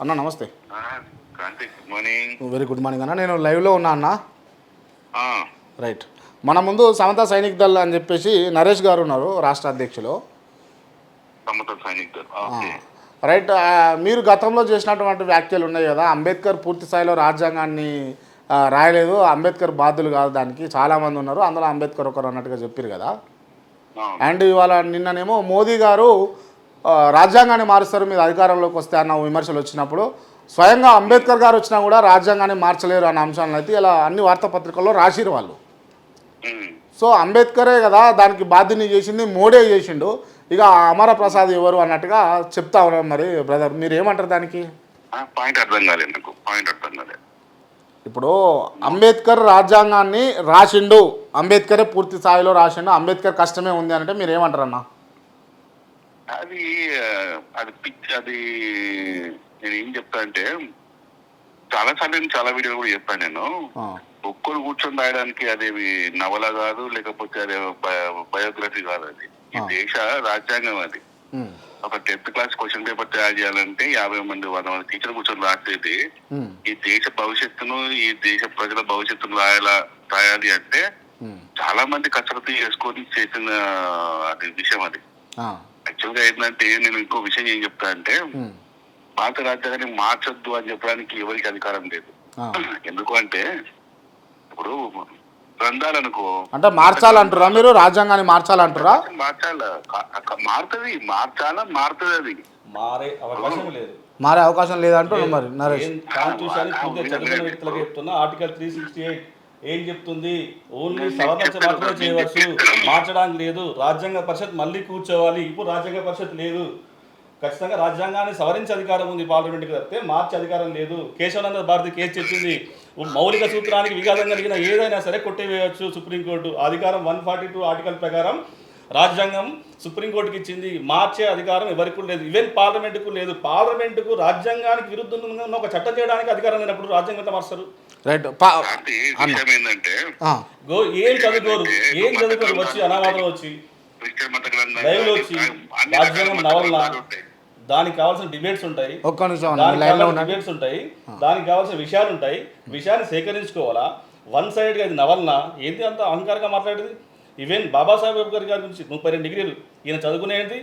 అన్న నమస్తే. Very good morning అన్న. నేను లైవ్లో ఉన్నా అన్న. రైట్. మన ముందు సమతా సైనిక్ దళ్ అని చెప్పేసి నరేష్ గారు ఉన్నారు రాష్ట్ర అధ్యక్షులు. రైట్ మీరు గతంలో చేసినటువంటి వ్యాఖ్యలు ఉన్నాయి కదా. అంబేద్కర్ పూర్తి స్థాయిలో రాజ్యాంగాన్ని రాయలేదు. అంబేద్కర్ బాధ్యులు కాదు దానికి. చాలామంది ఉన్నారు. అందులో అంబేద్కర్ ఒకరు అన్నట్టుగా చెప్పారు కదా. అండ్ ఇవాళ నిన్ననేమో మోదీ గారు రాజ్యాంగాన్ని మారుస్తారు మీరు అధికారంలోకి వస్తే అన్న విమర్శలు వచ్చినప్పుడు స్వయంగా అంబేద్కర్ గారు వచ్చినా కూడా రాజ్యాంగాన్ని మార్చలేరు అన్న అంశాలను అయితే ఇలా అన్ని వార్తాపత్రికల్లో రాసిరు వాళ్ళు. సో అంబేద్కరే కదా దానికి బాధ్యని చేసింది మోడీ చేసిండు. ఇక అమర ప్రసాద్ ఎవరు అన్నట్టుగా చెప్తా ఉన్నారు మరి బ్రదర్. మీరు ఏమంటారు దానికి పాయింట్ అర్థం కాలేదు నాకు. పాయింట్ అర్థం కాలేదు. ఇప్పుడు అంబేద్కర్ రాజ్యాంగాన్ని రాసిండు. అంబేద్కరే పూర్తి స్థాయిలో రాసిండు. అంబేద్కర్ కష్టమే ఉంది అంటే మీరు ఏమంటారు అన్న అది అది పిచ్ అది నేను ఏం చెప్తా అంటే చాలా సార్లు నేను చాలా వీడియోలు కూడా చెప్పాను నేను. ఒక్కరు కూర్చొని రాయడానికి అదేవి నవల కాదు లేకపోతే అదే బయోగ్రఫీ కాదు అది. ఈ. దేశ రాజ్యాంగం అది. ఒక టెన్త్ క్లాస్ క్వశ్చన్ పేపర్ తయారు చేయాలంటే యాభై మంది వంద మంది టీచర్ కూర్చొని రాసేది. ఈ దేశ భవిష్యత్తును ఈ దేశ ప్రజల భవిష్యత్తును రాయాలా రాయాలి అంటే చాలా మంది కసరత్తు చేసుకొని చేసిన అది విషయం అది. ఆ, యాక్చువల్గా ఏంటంటే నేను ఇంకో విషయం ఏం చెప్తా అంటే భారత రాజ్యాంగాన్ని మార్చొద్దు అని చెప్పడానికి ఎవరికి అధికారం లేదు. ఎందుకు అంటే ఇప్పుడు గ్రంథాలు అనుకో అంటే మార్చాలంటారా మీరు? రాజ్యాంగాన్ని మార్చాలంటారా మార్చాల? మారుతుంది. మార్చాలా? మారుతుంది అది. మారే అవకాశం లేదు. మారే అవకాశం లేదంటున్నారు మరి నరేష్. కాన్స్టిట్యూషన్ చెప్తున్నా ఆర్టికల్ త్రీ సిక్స్టీ ఎయిట్ ఏం చెప్తుంది? ఓన్లీ సవరణ మాత్రమే చేయవచ్చు. మార్చడానికి లేదు. రాజ్యాంగ పరిషత్ మళ్ళీ కూర్చోవాలి. ఇప్పుడు రాజ్యాంగ పరిషత్ లేదు. ఖచ్చితంగా రాజ్యాంగాన్ని సవరించే అధికారం ఉంది పార్లమెంట్కి తప్పితే మార్చే అధికారం లేదు. కేశవానంద భారతి కేసు చెప్పింది మౌలిక సూత్రానికి విఘాతం కలిగిన ఏదైనా సరే కొట్టివేయవచ్చు సుప్రీంకోర్టు అధికారం వన్ ఫార్టీ టూ ఆర్టికల్ ప్రకారం రాజ్యాంగం సుప్రీంకోర్టుకి ఇచ్చింది. మార్చే అధికారం ఎవరికి లేదు. ఈవెన్ పార్లమెంటుకు లేదు. పార్లమెంటుకు రాజ్యాంగానికి విరుద్ధంగా ఒక చట్టం చేయడానికి అధికారం లేనప్పుడు రాజ్యాంగం ఎట్లా మార్చారు? రైట్. గో ఏం చదువుకోరు? ఏం చదువుకోరు? వచ్చి అనావాదం వచ్చి. లైవ్లో వచ్చి రాజ్యాంగం మత నవల గ్రంథాలు ఉంటాయి. దానికి కావాల్సిన డిబేట్స్ ఉంటాయి. డిబేట్స్ ఉంటాయి. దానికి కావాల్సిన విషయాలు ఉంటాయి. విషయాన్ని సేకరించుకోవాలా? వన్ సైడ్గా ఇది నవలనా? ఏంటి అంత అహంకారంగా మాట్లాడేది? ఈవెన్ బాబాసాహెబ్ అంబేద్కర్ గారి గురించి ముప్పై రెండు డిగ్రీలు ఈయన చదువుకునేది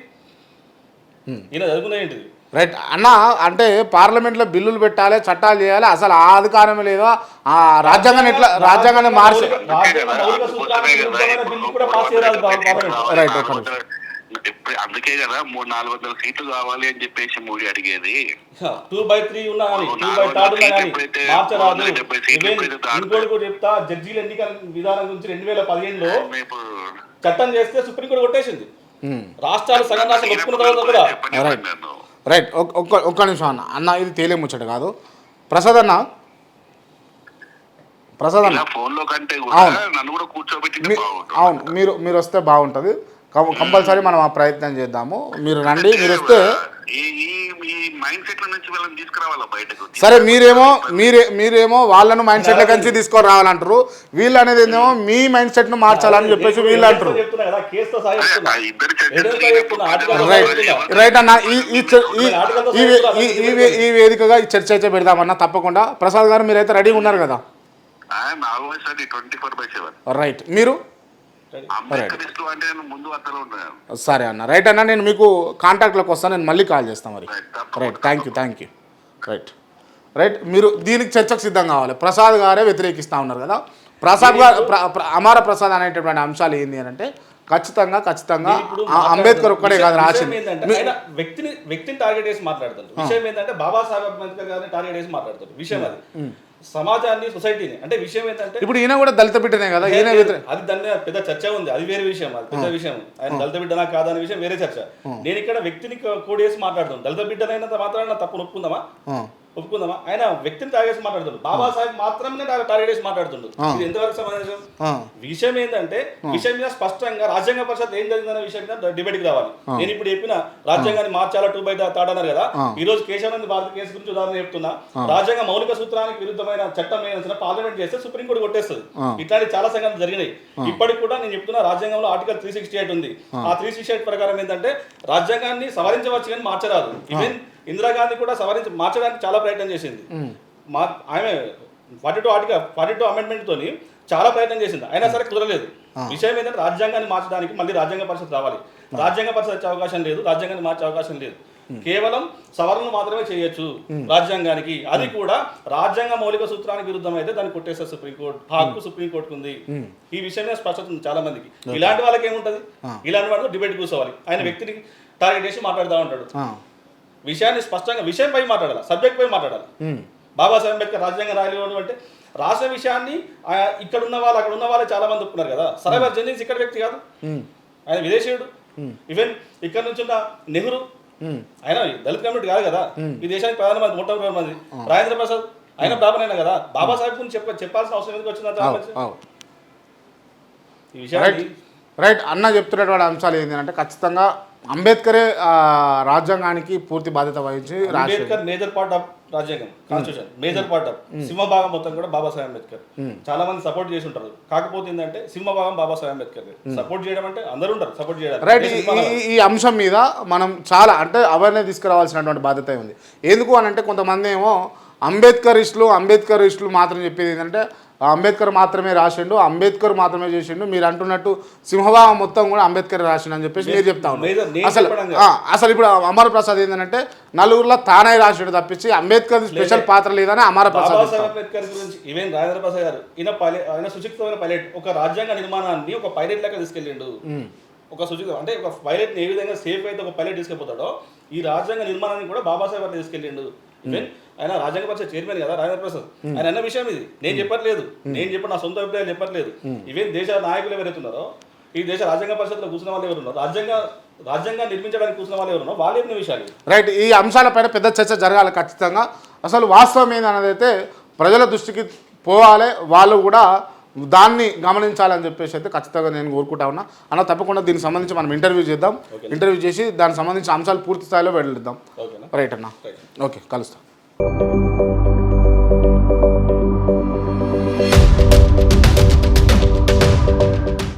ఈయన చదువుకునేది రైట్ అన్న అంటే పార్లమెంట్లో బిల్లులు పెట్టాలి చట్టాలు చేయాలి అసలు ఆ అధికారం లేదా? ఆ రాజ్యాంగాన్ని ఎట్లా రాజ్యాంగాన్ని మార్చి రైట్, ఇప్పుడు అందుకే కదా మూడు నాలుగు వందల సీట్లు కావాలి అని చెప్పేసి మోడీ అడిగేది. టూ బై త్రీ ఉన్నా కానీ టూ బై థర్డ్ ఉన్నా కానీ మార్చరాదు. ఈవెన్ ఇంకోటి కూడా చెప్తా జడ్జీల ఎన్నికల విధానం గురించి రెండు వేల పదిహేనులో చట్టం చేస్తే సుప్రీంకోర్టు కొట్టేసింది. రాష్ట్రాలు సగం రాష్ట్రాలు ఒప్పుకున్న తర్వాత కూడా. రైట్. రైట్ ఒక్- ఒక్క ఒక్క నిమిషం అన్న. అన్న ఇది తేలే ముచ్చట కాదు. ప్రసాద్ అన్న? ప్రసాద్ అన్న? ఇలా ఫోన్లో కంటే కూడా అవును. నన్ను కూడా కూర్చోబెట్టి అవును. మీరు మీరు వస్తే బాగుంటుంది. కంపల్సరీ మనం ఆ ప్రయత్నం చేద్దాము. మీరు రండి మీరు వస్తే సెట్ సరే మీరేమో మీరే మీరేమో వాళ్ళను మైండ్ సెట్ల కంచి తీసుకొని రావాలంటారు వీళ్ళు అనేది ఏందేమో మీ మైండ్ సెట్ను మార్చాలని చెప్పేసి వీళ్ళు అంటారు. రైట్ అన్న ఈ వేదికగా ఈ చర్చ అయితే పెడదామన్న తప్పకుండా. ప్రసాద్ గారు మీరైతే రెడీగా ఉన్నారు కదా? రైట్. మీరు? సరే. అన్న. రైట్ అన్న నేను మీకు కాంటాక్ట్లోకి వస్తాను. నేను మళ్ళీ కాల్ చేస్తాను మరి. Right, thank you thank you right. Right మీరు దీనికి చర్చకు సిద్ధం కావాలి. ప్రసాద్ గారే వ్యతిరేకిస్తూ ఉన్నారు కదా. ప్రసాద్ గారు అమార ప్రసాద్ అనేటటువంటి అంశాలు ఏంటి అని అంటే ఖచ్చితంగా ఖచ్చితంగా అంబేద్కర్ ఒక్కడే కాదు రాసింది. వ్యక్తిని వ్యక్తిని టార్గెట్ చేసి మాట్లాడుతారు విషయం ఏంటంటే బాబాసాహెబ్ అంబేద్కర్ గారిని టార్గెట్ చేసి మాట్లాడతారు విషయం అది. సమాజాన్ని సొసైటీని. అంటే విషయం ఏంటంటే ఇప్పుడు ఈయన కూడా దళిత బిడ్డనే కదా? ఈయన అది దాని పెద్ద చర్చ ఉంది. అది వేరే విషయం అది పెద్ద విషయం. ఆయన దళిత బిడ్డనా కాదా అనే విషయం వేరే చర్చ. నేను ఇక్కడ వ్యక్తిని కోడేసి మాట్లాడుతాను దళిత బిడ్డనైనంత మాత్రాన తప్పు ఒప్పుకుందామా ఆ, ఒప్పుకుందామా? ఆయన వ్యక్తిని టార్గెట్ చేసి మాట్లాడుతుండు. బాబాసాహెబ్ మాత్రమే టార్గెట్ చేసి మాట్లాడుతుండు. ఇది ఎంతవరకు సమాజం ఆ, విషయం ఏంటంటే విషయం మీద స్పష్టంగా రాజ్యాంగ పరిషత్ ఏం జరిగిందనే విషయం మీద డిబేట్కి రావాలి నేను ఇప్పుడు చెప్పిన రాజ్యాంగాన్ని మార్చాలా టూ బై థర్డ్ అన్నారు కదా? ఈ రోజు కేశవానంద్ భారత కేసు గురించి ఉదాహరణ చెప్తున్నా. రాజ్యాంగ మౌలిక సూత్రానికి విరుద్ధమైన చట్టం ఏదైనా పార్లమెంట్ చేస్తే సుప్రీంకోర్టు కొట్టేస్తుంది. ఇట్లాంటి చాలా సంఘటనలు జరిగినాయి. ఇప్పటికి కూడా నేను చెప్తున్నా రాజ్యాంగంలో ఆర్టికల్ త్రీ సిక్స్టీ ఎయిట్ ఉంది. ఆ. త్రీ సిక్స్టీ ఎయిట్ ప్రకారం ఏంటంటే రాజ్యాంగాన్ని సవరించవచ్చు కానీ మార్చరాదు. ఈవెన్ ఇందిరాగాంధీ కూడా సవరించి మార్చడానికి చాలా ప్రయత్నం చేసింది. మా ఆమె forty two article forty two amendment తోని చాలా ప్రయత్నం చేసింది. అయినా సరే కుదరలేదు. విషయం ఏంటంటే రాజ్యాంగాన్ని మార్చడానికి మళ్ళీ రాజ్యాంగ పరిషత్ రావాలి. రాజ్యాంగ పరిషత్ వచ్చే అవకాశం లేదు రాజ్యాంగాన్ని మార్చే అవకాశం లేదు. కేవలం సవరణలు మాత్రమే చేయొచ్చు రాజ్యాంగానికి. అది కూడా రాజ్యాంగ మౌలిక సూత్రానికి విరుద్ధం అయితే దాన్ని కొట్టేస్తారు సుప్రీంకోర్టు హక్కు సుప్రీంకోర్టుకు ఉంది. ఈ విషయమే స్పష్టత ఉంది చాలా మందికి. ఇలాంటి వాళ్ళకి ఏముంటది ఇలాంటి వాళ్ళతో డిబేట్ కూర్చోవాలి. ఆయన వ్యక్తిని టార్గెట్ చేసి మాట్లాడుతూ ఉంటాడు. విషయాన్ని స్పష్టంగా విషయం పై మాట్లాడాలి? సబ్జెక్ట్ పై మాట్లాడాలి? బాబాసాహెబ్ అంబేద్కర్ రాజ్యాంగం రాయలేడు అంటే రాష్ట్ర విషయాన్ని ఇక్కడ ఉన్న వాళ్ళు అక్కడ ఉన్న వాళ్ళు చాలా మంది ఒప్పుకున్నారు కదా? సరైన జెన్నిన్స్ ఇక్కడ వ్యక్తి కాదు. ఆయన విదేశీయుడు. ఈవెన్ ఇక్కడ నుంచి ఉన్న నెహ్రూ. ఆయన దళిత కమ్యూనిటీ కాదు కదా? ఈ దేశానికి ప్రధానమంత్రి మొట్టమొదటి మంది రాజేంద్ర ప్రసాద్ ఆయన బ్రాహ్మణైనా కదా? బాబాసాహెబ్ గురించి చెప్ప చెప్పాల్సిన అవసరం ఎందుకు అవు. ఈ విషయాన్ని రైట్ అన్న చెప్తున్నటువంటి అంశాలు ఏంటంటే ఖచ్చితంగా అంబేద్కరే రాజ్యాంగానికి పూర్తి బాధ్యత వహించి అంబేద్కర్ మేజర్ పార్ట్ ఆఫ్ రాజ్యాంగం కాన్స్టిట్యూషన్ మేజర్ పార్ట్ ఆఫ్ సింహభాగం మొత్తం కూడా బాబాసాహెబ్ అంబేద్కర్. చాలా మంది సపోర్ట్ చేసి ఉంటారు కాకపోతే ఏంటంటే సింహభాగం బాబాసాహెబ్ అంబేద్కర్ సపోర్ట్ చేయడం అంటే అందరూ ఉంటారు సపోర్ట్ చేయడానికి. రైట్ ఈ- అంశం మీద మనం చాలా అంటే అవేర్నెస్ తీసుకురావాల్సినటువంటి బాధ్యత ఉంది. ఎందుకు అని అంటే కొంతమంది ఏమో అంబేద్కరిస్టులు అంబేద్కరిస్టులు మాత్రం చెప్పేది ఏంటంటే అంబేద్కర్ మాత్రమే రాసిండు అంబేద్కర్ మాత్రమే చేసిండు. మీరు అంటున్నట్టు సింహభాగం మొత్తం కూడా అంబేద్కర్ రాసిండు అని చెప్పేసి మీరు చెప్తా నేను అసలు అసలు ఇప్పుడు అమర ప్రసాద్ ఏంటంటే నలుగురిలో తానే రాసిండు తప్పించి అంబేద్కర్ స్పెషల్ పాత్ర లేదని అమర ప్రసాద్. అంబేద్కర్ గురించి ఈవెన్ రాజేంద్ర ప్రసాద్ గారు ఈయన పైలే ఆయన సుశిక్తమైన పైలట్ ఒక రాజ్యాంగ నిర్మాణాన్ని ఒక పైలట్ లెక్క తీసుకెళ్ళిండు. ఒక సుశిక్త అంటే ఒక పైలట్ ఏ విధంగా సేఫ్ అయితే ఒక పైలట్ తీసుకెళ్ళిపోతాడో ఈ రాజ్యాంగ నిర్మాణాన్ని కూడా బాబాసాహెబ్ గారు తీసుకెళ్ళిండు. ఈవెన్ ఆయన రాజ్యాంగ పరిషత్ చైర్మన్ కదా రాజేంద్ర ప్రసాద్. ఆయన అన్న విషయం ఇది. నేను చెప్పట్లేదు. నేను చెప్పిన నా సొంత అభిప్రాయం చెప్పట్లేదు. ఈవెన్ దేశ నాయకులు ఎవరైతున్నారో ఈ దేశ రాజ్యాంగ పరిషత్లో కూర్చున్న వాళ్ళు ఎవరున్నారో రాజ్యాంగ రాజ్యాంగాన్ని నిర్మించడానికి కూర్చున్న వాళ్ళు ఎవరున్నారో వాళ్ళు చెప్పిన విషయాలు. రైట్ ఈ అంశాలపైన పెద్ద చర్చ జరగాలి ఖచ్చితంగా. అసలు వాస్తవం ఏందనేది అయితే ప్రజల దృష్టికి పోవాలి. వాళ్ళు కూడా దాన్ని గమనించాలని చెప్పేసి అయితే ఖచ్చితంగా నేను కోరుకుంటా ఉన్నా. అన్న తప్పకుండా దీనికి సంబంధించి మనం ఇంటర్వ్యూ చేద్దాం. ఇంటర్వ్యూ చేసి దానికి సంబంధించిన అంశాలు పూర్తి స్థాయిలో వెళ్ళిద్దాం రైట్ అన్న. ఓకే కలుస్తాం.